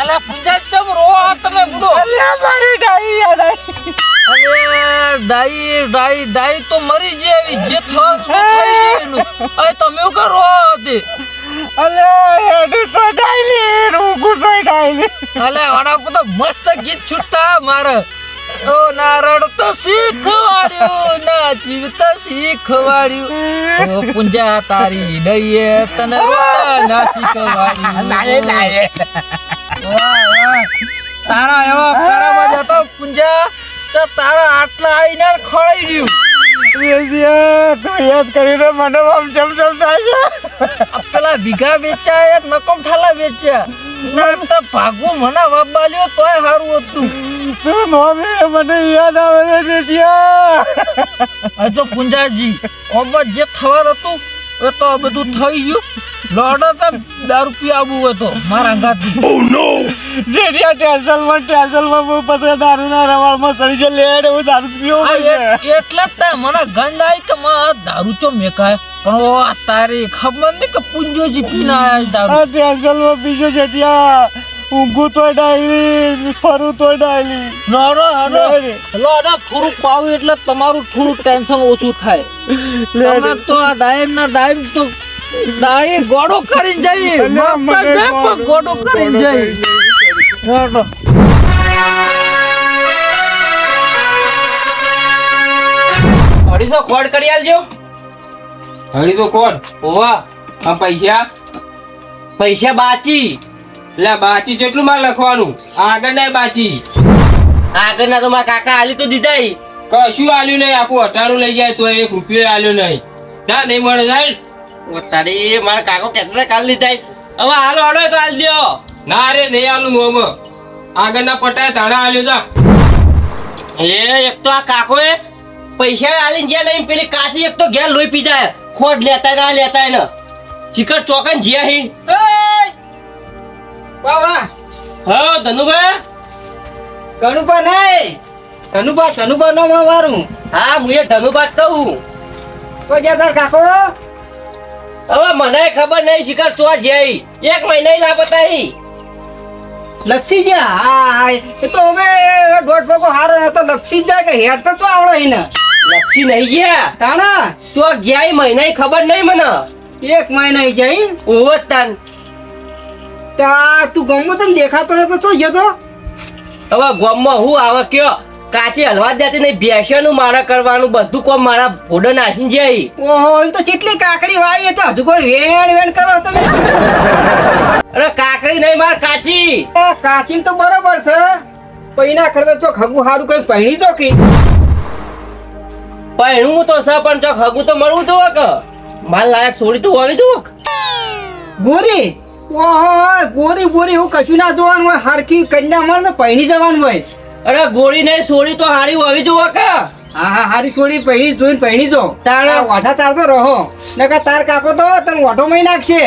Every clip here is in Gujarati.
અલે પૂજા ચમ રો તમે બુડો. અલે મારી ડાઈ આવી અરે ડાઈ ડાઈ ડાઈ તો મરી જેવી જે થવાનું થઈ અરે તમે શું કરો હતી અલ્યા એનું તો ડાઈલી રૂગું તો ડાઈલી અલે વડા તો મસ્ત ગીત છૂટતા મારે. ઓ ના રડતો શીખવાડ્યું ના જીવતો શીખવાડ્યું. ઓ પૂંજા તારી દઈએ તને રોતા ના શીખવાડ્યું. નાયે નાયે. વાહ, વાહ. તારા એવો કરમ જ હતો પૂંજા તો તારા આટલા આવીને ખોળાઈ ગયું. યાદ કરીને મને આમ થાય છે. પેલા ભીગા વેચ્યા એક નકમ ઠાલા વેચ્યા. ના તો ભાગવું મને વાબાલ્યો તોય સારું હતું. તું નોમે મને યાદ આવે છે વેદિયા આ પુંજાજી ઓબત જે થવાનું હતું એ તો બધું થઈ ગયું. લોડો તો દારૂ પી આવવું હતો મારા અંગાથી જેડિયા ટેન્શનમાં ટેન્શનમાં હું પછી દારૂના રવાડમાં સડી ગયો લેડ હું દારૂ એ- એટલે જ તે મને ગંધ આવી કે માં દારૂ ચો મેકાય? પણ ઓ આ તારી ખબર નહીં કે પુંજોજી પીના આયા દારૂ? ટેન્શનમાં બીજો જેટિયા ઊંઘું તોય ડાયલી ફરું તોય ડાયલી નરો હરો લેડે. થોડું પાવું એટલે તમારું થોડું ટેન્શન ઓછું થાય. તમે તો આ ડાયમ ના ડાયમ તો ડાય ગોડો કરીને જઈ પણ ગોડો કરીને જઈ લોડો અઢીસો ખોડ કરી આલજો. અઢીસો ખોડ. ઓવા આ પૈસા? પૈસા બાચી. એટલે બાચી જેટલું મારે લખવાનું. આગળ ના બાચી. આગળ ના તો મારા કાકા આલી તો દીધા કશું આલ્યું નહીં આખું અટાણું લઈ જાય તો એક રૂપિયો આલ્યો નહીં. ના નહીં મળે સાહેબ તારી મારા કાકો કહેતા કાલ લીધા હવે હાલો હાલો તો હાલ દો ના રે નહીં આલું હું હવે. આગળના પટાય તાણા આલ્યો તા એ એક તો આ કાકો એ પૈસા આલીને જ્યાં નહીં પેલી કાચી એક તો ઘેર લોહી પી જાય. ખોડ લેતા ના લેતા ને. શિખર ચોકન જ્યાં હી. હા ધનુભાઈ કનુપા નહીં. કનુપા કનુપા નો મારું હા હું એ ધનુભા કહું. તો જા તાર કાકો. હવે મને ખબર નહીં શિખર ચો જઈ એક મહિના લાપતા હી. લપસી જા હા એ તો દોઢ હારો લપસી જાય કે હેડ તો ચો આવડે એને લપસી નહીં ગયા? તાણા? ચો ગયા મહિના ખબર નહીં મને. એક મહિના જાય ઓવો તાન તા તું ગમો તને દેખાતો નતો ચો ગયો તો. હવે ગોમમાં હું આવે કયો? કાચી હલવા જ જાતી નહીં બેસવાનું મારા કરવાનું બધું કોમ મારા ભોડો નાસી જાય ઓહો એમ તો કેટલી કાકડી એ તો હજુ કોઈ વેણ વેણ કરો તમે. અરે કાકડી નહીં માર કાચી. કાચી તો બરોબર છે. પૈના કરતા તો ખગું સારું કઈ પહેણી તો કી. પહેણું તો છે પણ જો હગું તો મળવું તો કે? માલ લાયક છોડી તો હોવી તો ગોરી ઓહો ગોરી ગોરી હું કશું ના જોવાનું હોય હરખી કન્યા મળે ને પહેરી જવાનું હોય. અરે ગોરી નહીં છોડી તો હારી હોવી જોવો કે. હા હા હારી છોડી પહેરી જોઈને પહેરી જો. તારા ઓઠા તાર તો રહો. નકર તાર કાકો તો તને ઓઠો મહી નાખશે.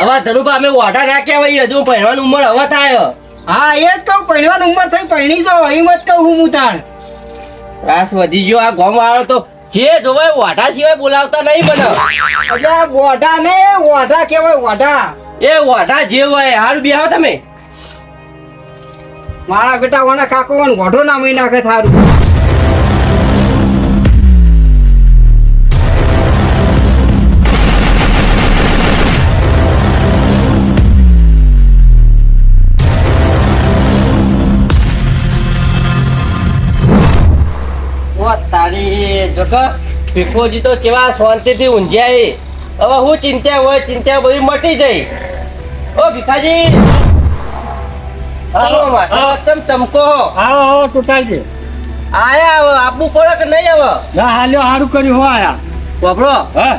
હવે ધરુભા અમે ઓઠા નાખ્યા હોય હજુ પહેરવાની ઉંમર હવે થાય. હા એ જ કહું પહેરવાનું ઉંમર થઈ પહેરી જો એ મત કહું હું તાણ રાસ વધી ગયો આ ગોમ વાળો તો જે જોવાય ઓઠા સિવાય બોલાવતા નહીં મને. એટલે ઓઠા ને વાઢા કહેવાય વાઢા. એ વાટા જે હોય હારું બેહો તમે. મારા બેટા વાના કાકો વાન વાઢો ના મહી નાખે થારું. તારી જોકો ભીખોજી તો કેવા શાંતિથી ઊંઝ્યા હવે હું ચિંતા હોય ચિંતા બધી મટી જઈ ઓ ભીખાજી. હાલો માથા તમ ચમકો આવો આવો ટોટાલજી. આયા હવે આપવું પડે કે નહીં હવે? ના હાલ્યો સારું કર્યું હો આયા. વાપરો. હા.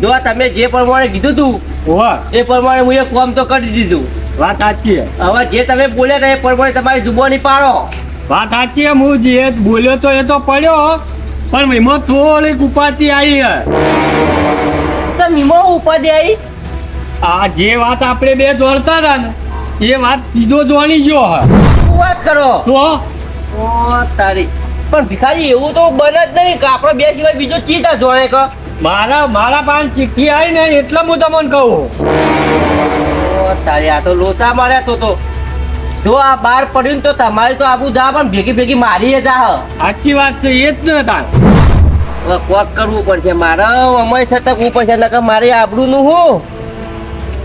જો તમે જે પ્રમાણે કીધું તું હોવા એ પ્રમાણે હું એ કામ તો કરી દીધું. વાત સાચી હવે જે તમે બોલ્યા હતા એ પ્રમાણે તમારી જુબાની પાડો. વાત સાચી હું જે બોલ્યો તો એ તો પડ્યો પણ એમાં થોડીક ઉપાતી આવી હે તો મીમો ઉપાધિ આવી આ જે વાત આપણે બે જોડતા હતા ને એ વાત બીજો જોણી ગયો હે. વાત કરો? તો તારી. પણ ભિખારી એવું તો બને જ નહીં કે આપણે બે સિવાય બીજો ચીતા જોડે કે. મારા મારા પાન ચીઠી આવી ને એટલે હું તમને કહું. તારી આ તો લોચા માર્યા તો તો. જો આ બાર પડ્યું ને તો તમારી તો આબુ જા પણ ભેગી ભેગી મારી જા. સાચી વાત છે એ જ ને તાર. હવે કોક કરવું પડશે. મારે અમારી સટકવું પડશે નકર મારે આબડું નું હું?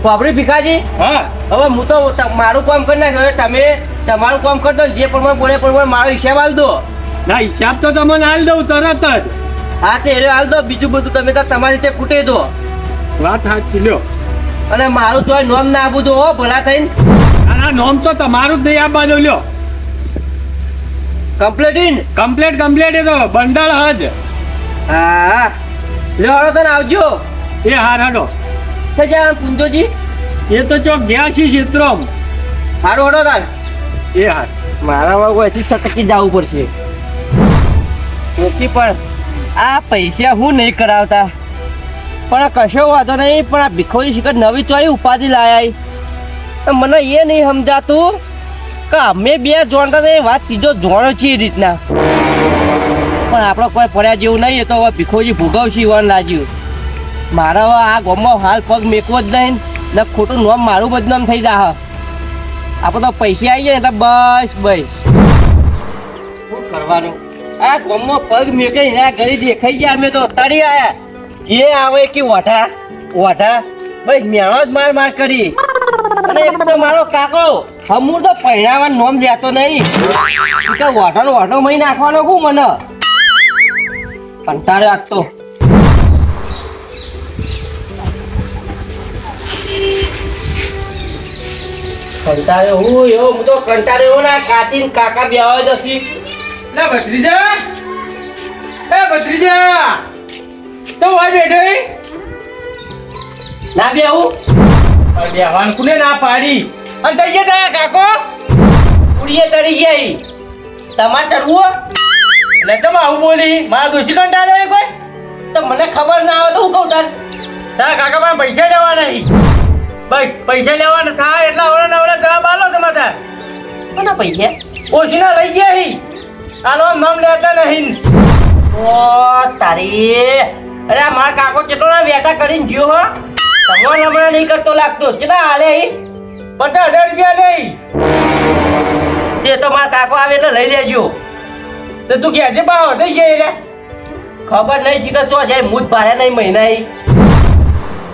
પાપડી ભીખાજી? હા. હવે હું તો મારું કામ કરી નાખ્યું હવે તમે તમારું કામ કરતો જે પ્રમાણે બોલે પ્રમાણે મારો હિસાબ આલ દો. ના હિસાબ તો તમને હાલ દઉં તરત જ. હા તે એને આલ દો. બીજું બધું તમે તો તમારી રીતે કૂટી દો. વાત સાચી લ્યો. અને મારું તો નોમ ના આપું દો હો ભલા થઈને. ના નોમ તો તમારું જ નહીં આપવાનું લ્યો. કમ્પ્લેટ ઇન કમ્પ્લેટ કમ્પ્લેટ એ તો બંડલ હજ હા. લે હળો તને આવજો. એ હાર હાડો થઈ જાય પુંજોજી. એ તો ચોક ગયા છે ચિત્રોમ હારો હળો તાર. એ હાર મારામાં કોઈથી સટકી જવું પડશે. નથી પણ આ પૈસા હું નહીં કરાવતા. પણ કશો વાંધો નહીં પણ આ ભીખોજી શિખર નવી ચોઈ ઉપાધિ લાયા મને એ નહીં સમજાતું કે અમે બે જોણતા વાત ત્રીજો જોણો છે એ રીતના. પણ આપણે કોઈ ફર્યા જેવું નહીં તો હવે ભીખોજી ભોગવશી, વન લાગ્યું. મારા હવે આ ગામમાં હાલ પગ મેકવો જ નહીં ને ખોટું નામ મારું બદનામ થઈ જા આપણે તો પૈસા આવી જાય એટલે બસ બસ. શું કરવાનું? આ ગામમાં પગ મેકે એના ઘરે દેખાઈ ગયા, અમે તો તરી આયા. જે આવે કે વઢા વઢા. બસ મેણો જ માર માર કરી. અને એક તો મારો કાકો હમુર તો પહેરાવાનું નોમ લેતો નહીં. કે વઢાનો વઢો મહી નાખવાનો કું મને? કંટાળે આપતો. કંટાળે હું એવો હું તો કંટાળે એવો ના કાચી ને કાકા બેવા નથી લે ભત્રીજા એ ભત્રીજા તો વાય બેઠો? ના અરે બેહવાન કુને ના પાડી? અને તઈ ગયા તારા કાકો? ઉડીએ ચડી ગયા. તમારે ચડવું તમે આવું બોલી મારા દોષી કંટાળે કોઈ? તો મને ખબર ના આવે તો હું કહું તાર? તારા કાકા પાસે પૈસા લેવા નહીં. બસ પૈસા લેવાના થાય એટલા વડા નવડા જવાબ આલો તમે તાર. કોના પૈસા? ઓછીના લઈ ગયા હી. આનો નામ લેતા નહીં. ઓ તારી. અરે મારા કાકો કેટલો ના વેતા કરીને ગયો હો. તમારો હમણાં નહીં કરતો લાગતો. કેટલા હાલે હી? પચાસ હજાર રૂપિયા લઈ તે તો મારા કાકો આવે એટલે લઈ લેજો. તો તું કે છે બાવો થઈ જાય રે ખબર નહીં શીખર ચો જાય મૂત ભાડ્યા નહીં મહિના.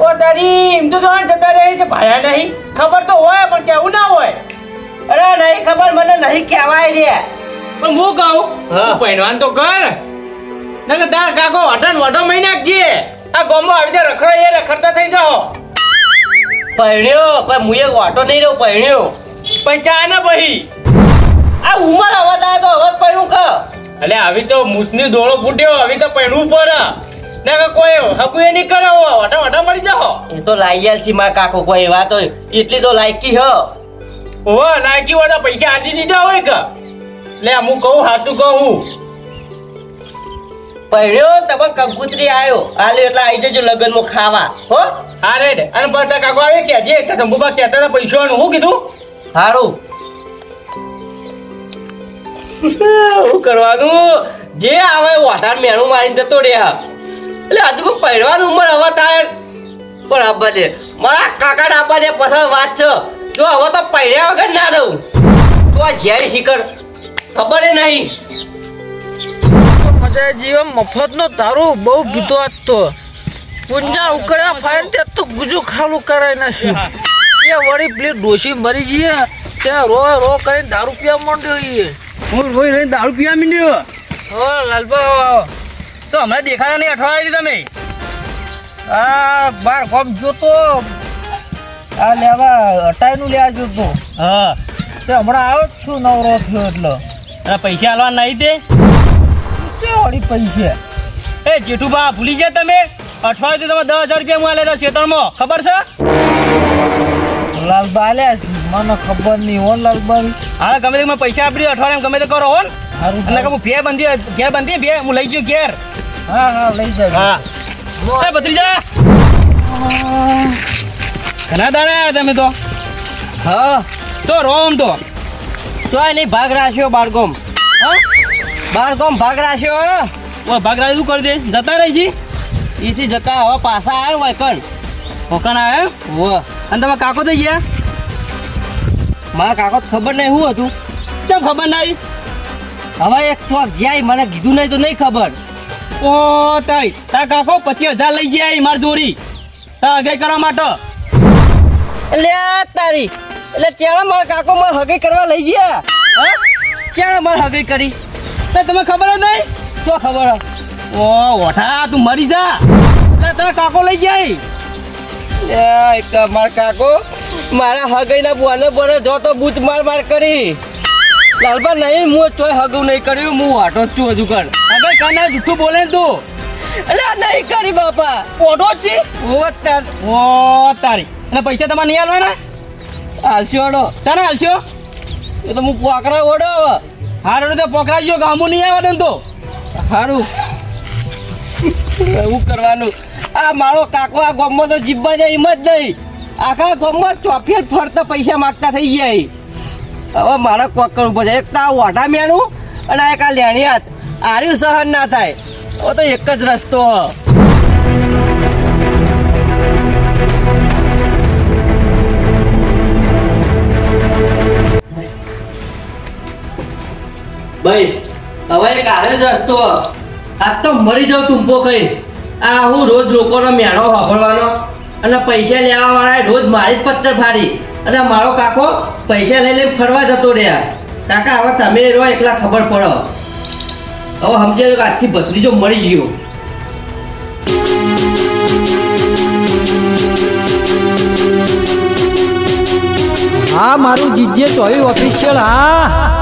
ઓ તારી એમ તો જોવા જતા રહે છે ભાયા નહીં. ખબર તો હોય પણ કેવું ના હોય? અરે નહીં ખબર મને નહીં કહેવાય રે. પણ હું કહું હા. તું પહેરવાન તો કર. નકર તાર કાકો વટાણ વટો મહિના નાખજે આ ગામમાં આવી જાય રખડો એ રખડતા થઈ જાઓ. પહેણ્યો કોઈ મુએ વાટો નહીં રહ્યો પહેણ્યો પછી ચા ને પછી. આ ઉંમર આવે તો હવે પહેણું ક એટલે આવી તો મૂસની ધોળો ફૂટ્યો આવી તો પહેરવું પડે. ને કોઈ હકુ એ નહીં કરે વટા વટા મળી જાઓ. એ તો લાગ્યા છી માં કાકો કોઈ વાત હોય એટલી તો લાયકી હ. ઓ લાયકી વાળા પૈસા આજી દીધા હોય કે? લે હું કહું હાતું કહું. પહેર્યો તમે કંકુતરી આવ્યો હાલે એટલે આવી જજો લગનમાં ખાવા હો. હા રે. અને બધા કાકો આવે કે જે કે શંભુબા કહેતા હતા પૈસાનું શું કીધું? સારું શું કરવાનું? જે આવે વાટાર મેણું મારીને જતો રે એટલે હજુ કોઈ પહેરવાનું ઉંમર હવે થાય. પણ આપવા દે મારા કાકા આપવા દે પછી વાત છે. જો હવે તો પહેર્યા વગર ના રહું. તો આ ઝેરી શિખર, ખબર એ નહીં. મજા જીવન મફતનો દારૂ બહુ ભીતો હતો પુંજા ઉકળ્યા, ફાયર તે તો ગુજુ ખાલું કરાય છે એ વળી પેલી ડોશી મરી જઈએ ત્યાં રો રો કરીને દારૂ પીવા માંડ્યો એ હું રોઈ રહીને દારૂ પીવા માંડ્યો? ઓ લાલબા તો હમણાં દેખાયા નહીં અઠવાડિયે તમે. આ બાર કોમ જોતો આ લેવા હટાઈનું લેવા જોતો હા. તે હમણાં આવ્યો જ છું નવરો થયો એટલે. અને પૈસા આલવા નહીં તે? કે વળી પૈસે? એ જેઠુબા ભૂલી ગયા તમે? અઠવાડિયે તમે દસ હજાર રૂપિયા મળ્યા લેતા ખેતરમાં ખબર છે? લાલબા લે. મને ખબર નહીં હો લાલબા હા ગમે તે પૈસા આપી અઠવાડિયા ગમે તે કરો હો. અને હું ભે બંધી ઘેર બંધી ભે હું લઈ ગયો ઘેર. હા હા લઈ જાય હા. ભત્રીજા. ઘણા દાડા આવ્યા તમે તો? હા. તો રો આમ તો ચોય નહીં ભાગ રાખ્યો બાળકોમ હા? બાળકોમ ભાગ રાખ્યો ભાગ રાખ્યો શું કરી દે? જતા રહી છી? એથી જતા હવે પાછા આવ્યો વૈકણ વૈકણ આવ્યો અને તમે કાકો થઈ ગયા? મારા કાકો ખબર નહીં શું હતું. કેમ ખબર નહીં? હવે એક ચોક જાય મને કીધું નહીં તો નહીં ખબર. ઓ તાઈ, તાર કાકો પચીસ હજાર લઈ જાય મારી જોડી. તાર હગાઈ કરવા માટે. એટલે તારી. એટલે ચેણા મારા કાકો માર હગાઈ કરવા લઈ ગયા. ચેણા માર હગાઈ કરી. તો તમે ખબર જ નહીં? તો ખબર? ઓ ઓઠા તું મરી જા. એટલે તને કાકો લઈ જાય એક માર કાકો. મારા હગઈના બોને બોને જો તો બૂચ માર માર કરી. લાલબા નહીં હું ચોય હગું નહીં કર્યું હું વાટો જ છું હજુ કર હવે કાના જૂઠું બોલે તું? એટલે નહીં કરી બાપા. ઓઢો જ છે. ઓ તાર. ઓ તારી. અને પૈસા તમારે નહીં આલવાના? હાલશો ઓડો તને હાલશો? એ તો હું પોકરા ઓડો હવે. હારું તો પોકરા ગયો ગામું નહીં આવે ને તો? સારું એવું કરવાનું? આ મારો કાકો આ ગામમાં તો જીવવા જાય એમ જ નહીં. આખા ગામમાં ચોફેર ફરતા પૈસા માગતા થઈ ગયા હવે મારે કોક કરવું પડે. એક તો આ વાટા મેણું અને એક આ લેણી હાથ. આર્યું સહન ના થાય. હવે તો એક જ રસ્તો. હ. હવે એક આર્યો રસ્તો. આજ તો મરી જાઉં ટૂંપો કઈ આ હું રોજ લોકોનો મેળો સાંભળવાનો. અને પૈસા લેવા વાળા રોજ મારી જ પત્તર ફાડી. અને મારો કાકો પૈસા લઈ લઈને ફરવા જતો રહ્યા. કાકા, હવે તમે રહો, એકલા ખબર પડો. હવે સમજાયું કે આજથી ભત્રીજો મરી ગયો. હા, મારું જીજે ચોવી ઓફિશિયલ હા.